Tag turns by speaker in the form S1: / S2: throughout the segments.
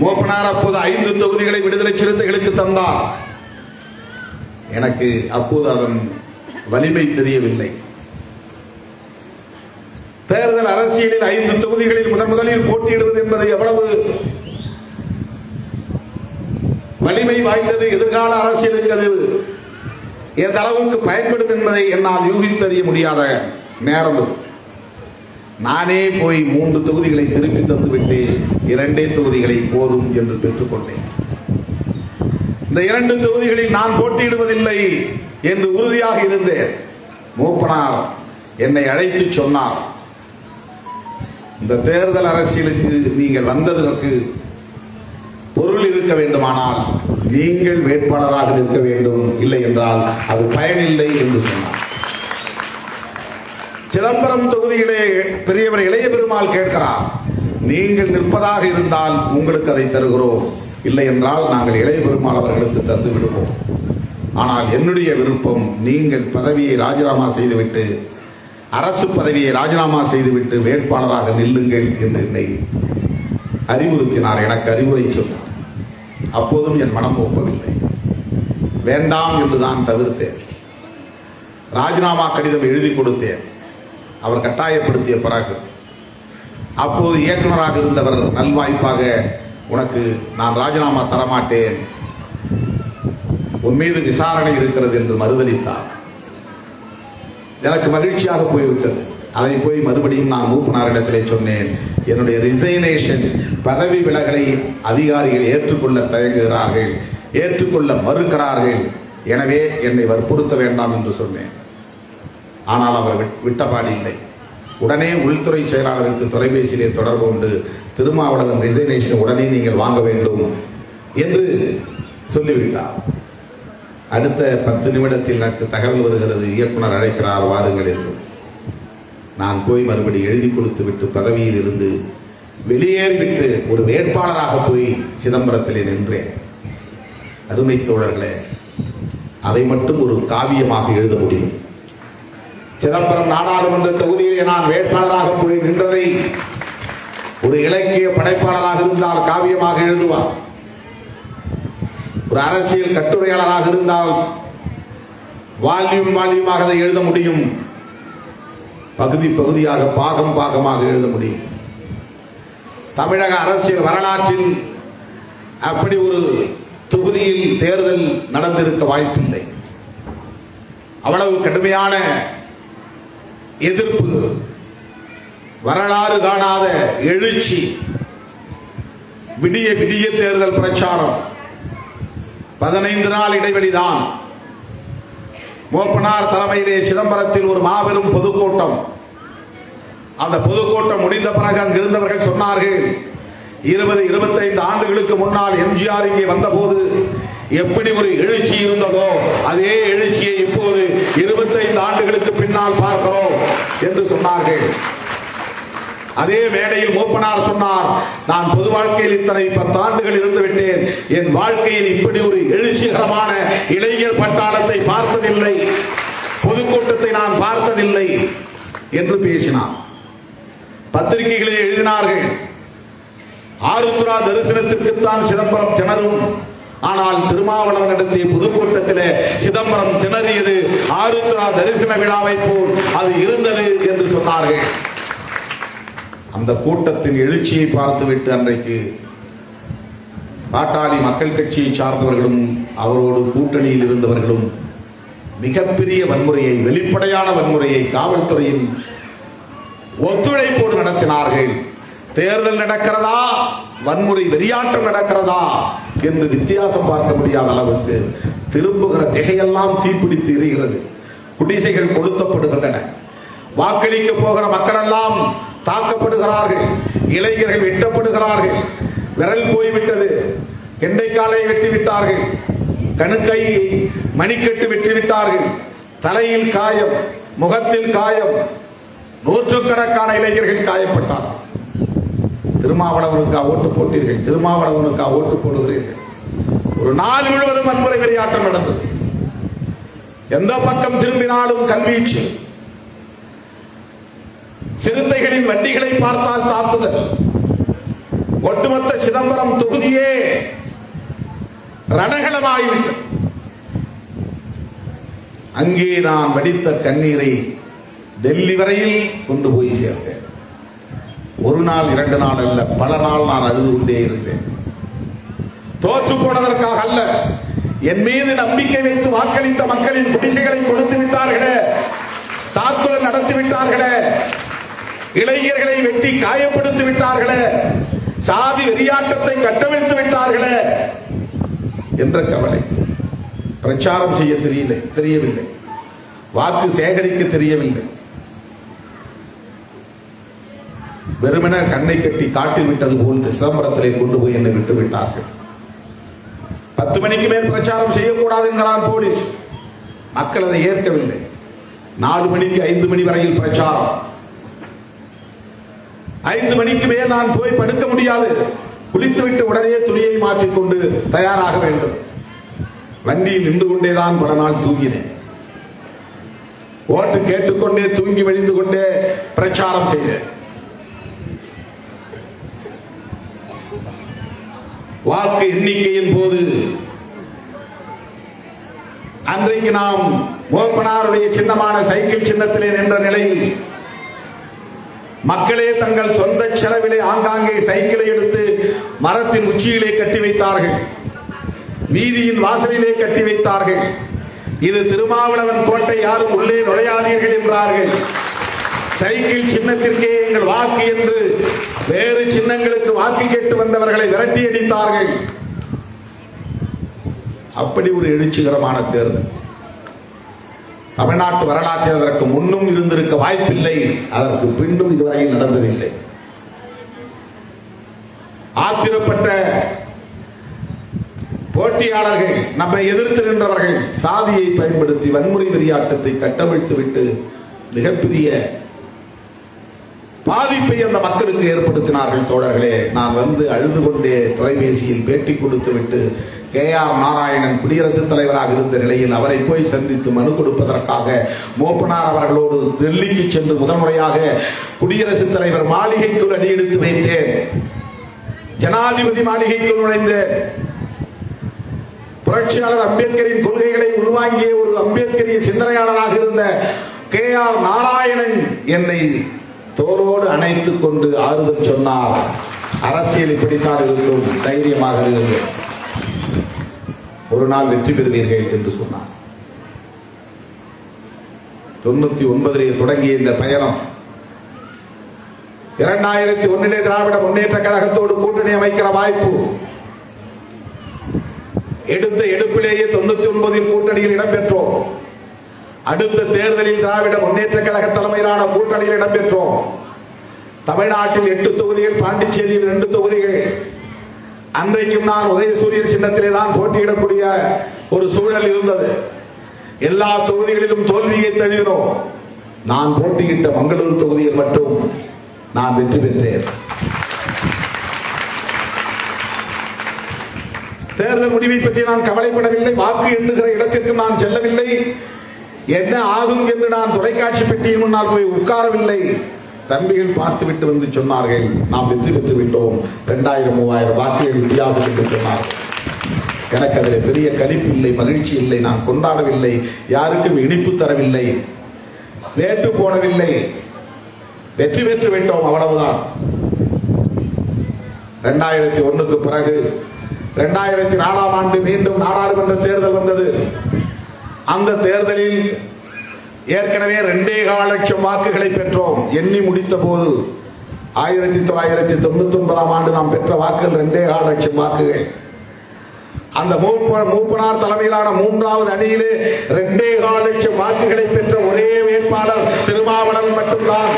S1: மூப்பனார் அப்போது ஐந்து தொகுதிகளை விடுதலை சிறுத்தைகளுக்கு தந்தார். எனக்கு அப்போது அதன் வலிமை தெரியவில்லை. தேர்தல் அரசியலில் ஐந்து தொகுதிகளில் முதன் முதலில் போட்டியிடுவது என்பது எவ்வளவு வலிமை வாய்ந்தது எதிர்கால அரசியலுக்கு அது எந்த அளவுக்கு பயன்படும் என்பதை என்னால் யூகித்தறிய முடியாத நேரம் நானே போய் மூன்று தொகுதிகளை திருப்பி தந்துவிட்டு இரண்டே தொகுதிகளை போதும் என்று பெற்றுக்கொண்டேன். இந்த இரண்டு தொகுதிகளில் நான் போட்டியிடுவதில்லை என்று உறுதியாக இருந்தேன். மூப்பனார் என்னை அழைத்து சொன்னார். இந்த தேர்தல் அரசியலுக்கு நீங்கள் வந்ததற்கு பொருள் இருக்க வேண்டுமானால் நீங்கள் வேட்பாளராக இருக்க வேண்டும். இல்லை என்றால் அது பயனில்லை என்று சொன்னார். சிதம்பரம் தொகுதியிலே பெரியவர் இளைய பெருமாள் கேட்கிறார் நீங்கள் நிற்பதாக இருந்தால் உங்களுக்கு அதை தருகிறோம். இல்லை என்றால் நாங்கள் இளைய பெருமாள் அவர்களுக்கு தந்து விடுவோம். ஆனால் என்னுடைய விருப்பம் நீங்கள் பதவியை ராஜினாமா செய்துவிட்டு அரசு பதவியை ராஜினாமா செய்துவிட்டு வேட்பாளராக நில்லுங்கள் என்று என்னை அறிவுறுத்தினார். எனக்கு அறிவுரை சொன்னார். அப்போதும் என் மனம் ஒப்பவில்லை. வேண்டாம் என்று தான் தவிர்த்தேன். ராஜினாமா கடிதம் எழுதி கொடுத்தேன். அவர் கட்டாயப்படுத்திய பிறகு அப்போது இயக்குனராக இருந்தவர் நல்வாய்ப்பாக உனக்கு நான் ராஜினாமா தரமாட்டேன். உன் மீது விசாரணை இருக்கிறது என்று மறுதளித்தார் எனக்கு மகிழ்ச்சியாக போய்விட்டது. அதை போய் மறுபடியும் நான் மூப்பனாரிடத்திலே சொன்னேன். என்னுடைய ரிசைனேஷன் பதவி விலகலை அதிகாரிகள் ஏற்றுக்கொள்ள தயங்குகிறார்கள் ஏற்றுக்கொள்ள மறுக்கிறார்கள். எனவே என்னை வற்புறுத்த வேண்டாம் என்று சொன்னேன். ஆனால் அவர் விட்- விட்டபாடு இல்லை. உடனே உள்துறை செயலாளருக்கு தொலைபேசியிலே தொடர்பு கொண்டு திருமாவளவன் ரிசைனேஷன் உடனே நீங்கள் வாங்க வேண்டும் என்று சொல்லிவிட்டார். அடுத்த பத்து நிமிடத்தில் எனக்கு தகவல் வருகிறது. இயக்குனர் அழைக்கிறார் வாருங்கள் என்று. நான் போய் மறுபடி எழுதி கொடுத்து விட்டு பதவியில் இருந்து வெளியேறிவிட்டு ஒரு வேட்பாளராக போய் சிதம்பரத்திலே நின்றேன். அருமை தோழர்களே அதை மட்டும் ஒரு காவியமாக எழுத முடியும். சிதம்பரம் நாடாளுமன்ற தொகுதியிலே நான் வேட்பாளராக போய் நின்றதை ஒரு இலக்கிய படைப்பாளராக இருந்தால் காவியமாக எழுதுவார். ஒரு அரசியல் கட்டுரையாளராக இருந்தால் வால்யூம் வால்யூமாக அதை எழுத முடியும். பகுதி பகுதியாக பாகம் பாகமாக எழுத முடியும். தமிழக அரசியல் வரலாற்றில் அப்படி ஒரு தொகுதியில் தேர்தல் நடந்திருக்க வாய்ப்பில்லை. அவ்வளவு கடுமையான எதிர்ப்பு வரலாறு காணாத எழுச்சி விடிய விடிய தேர்தல் பிரச்சாரம். பதினைந்து நாள் இடைவெளிதான் மோப்பனார் தலைமையிலே சிதம்பரத்தில் ஒரு மாபெரும் பொதுக்கூட்டம். அந்த பொதுக்கூட்டம் முடிந்த பிறகு அங்கிருந்தவர்கள் சொன்னார்கள் இருபது இருபத்தைந்து ஆண்டுகளுக்கு முன்னால் எம்ஜிஆர் இங்கே வந்தபோது எப்படி ஒரு எழுச்சி இருந்ததோ அதே எழுச்சியை இப்போது இருபத்தைந்து ஆண்டுகளுக்கு பின்னால் பார்க்கிறோம். என்று சொன்னார்கள். அதே மேடையில் மூப்பனார் சொன்னார் நான் பொது வாழ்க்கையில் இத்தனை பத்தாண்டுகள் இருந்து விட்டேன். என் வாழ்க்கையில் இப்படி ஒரு எழுச்சிகரமான இளைஞர் பட்டாளத்தை பார்த்ததில்லை. பொதுக்கூட்டத்தை நான் பார்த்ததில்லை. என்று பேசினார். பத்திரிகைகளில் எழுதினார்கள் ஆருத்ரா தரிசனத்திற்குத்தான் சிதம்பரம் திணறும். ஆனால் திருமாவளவன் நடத்திய பொதுக்கூட்டத்தில் சிதம்பரம் திணறியது ஆருத்ரா தரிசன விழாவை போல். அது இருந்தது என்று சொன்னார்கள். அந்த கூட்டத்தின் எழுச்சியை பார்த்துவிட்டு அன்றைக்கு பாட்டாளி மக்கள் கட்சியை சார்ந்தவர்களும் அவரோடு கூட்டணியில் இருந்தவர்களும் மிகப்பெரிய வன்முறையை வெளிப்படையான வன்முறையை காவல்துறையின் ஒத்துழைப்போடு நடத்தினார்கள். தேர்தல் நடக்கிறதா? வன்முறை வெறியாட்டம் நடக்கிறதா? என்று வித்தியாசம் பார்க்க முடியாத அளவுக்கு திரும்புகிற திசையெல்லாம் தீப்பிடித்து எரிகிறது. குடிசைகள் கொளுத்தப்படுகின்றன. வாக்களிக்க போகிற மக்களெல்லாம் தாக்கப்படுகிறார்கள் இளைஞர்கள் வெட்டப்படுகிறார்கள் விரல் போய்விட்டது கெண்டைக்காலை வெட்டி விட்டார்கள் கணுக்கை மணிக்கட்டு வெட்டி விட்டார்கள் தலையில் காயம் முகத்தில் காயம் நூற்றுக்கணக்கான இளைஞர்கள் காயப்பட்டார். திருமாவளவனுக்கா ஓட்டு போட்டீர்கள் திருமாவளவனுக்கா ஓட்டு போடுகிறீர்கள். ஒரு நாள் முழுவதும் வன்முறை விளையாட்டம் நடந்தது. எந்த பக்கம் திரும்பினாலும் கல்வீச்சு. சிறுத்தைகளின் வண்டிகளை பார்த்தால் தாக்குதல். ஒட்டுமொத்த சிதம்பரம் தொகுதியே ரணகளமாகிவிட்டது அங்கே நான் வடித்த கண்ணீரை டெல்லி வரையில் கொண்டு போய் சேர்த்தேன். ஒரு நாள் இரண்டு நாள் அல்ல பல நாள் நான் அழுது கொண்டே இருந்தேன். தோற்று போனதற்காக அல்ல என் மீது நம்பிக்கை வைத்து வாக்களித்த மக்களின் குடிசைகளை கொடுத்து விட்டார்களே. தாக்குதல் நடத்தி விட்டார்களே. இளைஞர்களை வெட்டி காயப்படுத்தி விட்டார்களே. சாதி வெறியாட்டத்தை கட்டவிழ்த்து விட்டார்களே என்ற கவலை. பிரச்சாரம் செய்ய தெரியல தெரியவில்லை. வாக்கு சேகரிக்க தெரியவில்லை. வெறுமன கண்ணை கட்டி காட்டில் விட்டது போல் சிதம்பரத்திலே கொண்டு போய் என்னை விட்டு விட்டார்கள். பத்து மணிக்கு மேல் பிரச்சாரம் செய்யக்கூடாது என்கிறான் போலீஸ். மக்கள் அதை ஏற்கவில்லை. நாலு மணிக்கு ஐந்து மணி வரையில் பிரச்சாரம். ஐந்து மணிக்கு மேல் நான் போய் படுக்க முடியாது. குளித்துவிட்டு உடனே துணியை மாற்றிக்கொண்டு தயாராக வேண்டும். வண்டியில் நின்று கொண்டேதான் பல நாள் தூங்கினேன். ஓட்டு கேட்டுக்கொண்டே தூங்கி வழிந்து கொண்டே பிரச்சாரம் செய்தேன். வாக்கு எண்ணிக்கையின் போது அன்றைக்கு நாம் மோப்பனாருடைய சின்னமான சைக்கிள் சின்னத்திலே நின்ற நிலையில் மக்களே தங்கள் சொந்த செலவிலே ஆங்காங்கே சைக்கிளை எடுத்து மரத்தின் உச்சியிலே கட்டி வைத்தார்கள். வீதியின் வாசலிலே கட்டி வைத்தார்கள். இது திருமாவளவன் கோட்டை யாரும் உள்ளே நுழையாதீர்கள் என்றார்கள். சைக்கிள் சின்னத்திற்கே எங்கள் வாக்கு என்று வேறு சின்னங்களுக்கு வாக்கு கேட்டு வந்தவர்களை விரட்டி அடித்தார்கள். அப்படி ஒரு எழுச்சிகரமான தேர்தல். தமிழ்நாட்டு வரலாற்றில் அதற்கு முன்னும் இருந்திருக்க வாய்ப்பில்லை. அதற்கு பின்னும் இதுவரையில் நடந்ததில்லை. ஆத்திரப்பட்ட போட்டியாளர்கள் நம்மை எதிர்த்து நின்றவர்கள் சாதியை பயன்படுத்தி வன்முறை விரியாட்டத்தை கட்டமைத்து விட்டு மிகப்பெரிய பாதிப்பை அந்த மக்களுக்கு ஏற்படுத்தினார்கள் தோழர்களே. நான் வந்து அழுது கொண்டே தொலைபேசியில் பேட்டி கொடுத்து விட்டு கே ஆர் நாராயணன் குடியரசுத் தலைவராக இருந்த நிலையில் அவரை போய் சந்தித்து மனு கொடுப்பதற்காக மோப்பனார் அவர்களோடு டெல்லிக்கு சென்று முதன்முறையாக குடியரசுத் தலைவர் மாளிகைக்குள் அடியெடுத்து வைத்தேன். ஜனாதிபதி மாளிகைக்குள் நுழைந்த புரட்சியாளர் அம்பேத்கரின் கொள்கைகளை உள்வாங்கிய ஒரு அம்பேத்கரிய சிந்தனையாளராக இருந்த கே ஆர் நாராயணன் என்னை தோளோடு அணைத்துக் கொண்டு ஆறுதல் சொன்னார். அரசியல் இப்படித்தான் இருக்கும். தைரியமாக இருக்கும் ஒரு நாள் வெற்றி பெறுவீர்கள் என்று சொன்னார். தொண்ணூத்தி ஒன்பதிலே தொடங்கிய இந்த பயணம் இரண்டாயிரத்தி ஒன்னிலே திராவிட முன்னேற்ற கழகத்தோடு கூட்டணி அமைக்கிற வாய்ப்பு எடுத்த எடுப்பிலேயே தொண்ணூத்தி ஒன்பதில் கூட்டணியில் இடம்பெற்றோம். அடுத்த தேர்தலில் திராவிட முன்னேற்ற கழக தலைமையிலான கூட்டணியில் இடம்பெற்றோம். தமிழ்நாட்டில் எட்டு தொகுதிகள் பாண்டிச்சேரியில் இரண்டு தொகுதிகள் அன்றைக்கும் நான் உதயசூரியன் சின்னத்திலே தான் போட்டியிடக்கூடிய ஒரு சூழல் இருந்தது. எல்லா தொகுதிகளிலும் தோல்வியை தழுவினோம். நான் போட்டியிட்ட மங்களூர் தொகுதியில் மட்டும் நான் வெற்றி பெற்றேன். தேர்தல் முடிவை பற்றி நான் கவலைப்படவில்லை. வாக்கு எண்ணுகிற இடத்திற்கு நான் செல்லவில்லை. என்ன ஆகும் என்று நான் தொலைக்காட்சி பெட்டியின் முன்னால் போய் உட்காரவில்லை. தம்பிகள் பார்த்துவிட்டு வந்து சொன்னார்கள் நாம் வெற்றி பெற்று விட்டோம். இரண்டாயிரம் மூவாயிரம் வாக்குகள் வித்தியாசம் என்று சொன்னார்கள். எனக்கு அதில் பெரிய கழிப்பு இல்லை மகிழ்ச்சி இல்லை நான் கொண்டாடவில்லை யாருக்கும் இனிப்பு தரவில்லை வேட்டு போடவில்லை. வெற்றி பெற்று விட்டோம் அவ்வளவுதான். இரண்டாயிரத்தி ஒன்றுக்கு பிறகு இரண்டாயிரத்தி நாலாம் ஆண்டு மீண்டும் நாடாளுமன்ற தேர்தல் வந்தது. அந்த தேர்தலில் ஏற்கனவே ரெண்டே கால லட்சம் வாக்குகளை பெற்றோம். எண்ணி முடித்த போது ஆயிரத்தி தொள்ளாயிரத்தி தொண்ணூத்தி ஒன்பதாம் ஆண்டு நாம் பெற்ற வாக்குகள் ரெண்டே கால லட்சம் வாக்குகள். அந்த மூப்பனார் தலைமையிலான மூன்றாவது அணியிலே ரெண்டே கால் லட்சம் வாக்குகளை பெற்ற ஒரே வேட்பாளர் திருமாவளவன் மட்டும்தான்.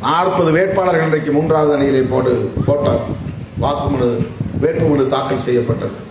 S1: நாற்பது வேட்பாளர்கள் இன்றைக்கு மூன்றாவது அணியிலே போட்டு போட்டார். வாக்குமனு வேட்புமனு தாக்கல் செய்யப்பட்டது.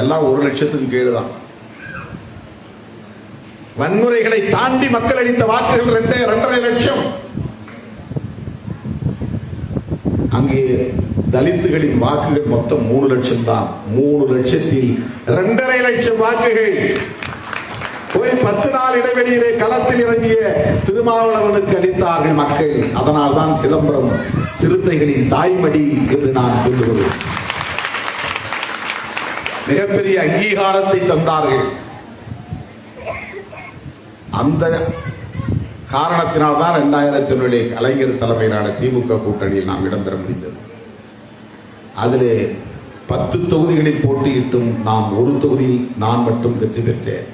S1: எல்லாம் ஒரு லட்சத்துக்கு கீழே தான் வன்முறைகளை தாண்டி மக்கள் அளித்த வாக்குகள் ரெண்டே ரெண்டரை லட்சம். அங்கே தலித்துகளின் வாக்குகள் மொத்தம் மூணு லட்சம் தான் மூணு லட்சத்தில் இரண்டரை லட்சம் வாக்குகள். போய் பத்து நாள் இடைவெளியிலே களத்தில் இறங்கிய திருமாவளவனுக்கு அளித்தார்கள் மக்கள். அதனால் தான் சிதம்பரம் சிறுத்தைகளின் தாய்மடி என்று நான் சொல்லுகிறேன். மிகப்பெரிய அங்கீகாரத்தை தந்தார்கள். அந்த காரணத்தினால்தான் இரண்டாயிரத்தி ஒன்றிலே கலைஞர் தலைமையிலான திமுக கூட்டணியில் நாம் இடம்பெற முடிந்தது. அதிலே பத்து தொகுதிகளில் போட்டியிட்டும் நாம் ஒரு தொகுதியில் நான் மட்டும் வெற்றி பெற்றேன்.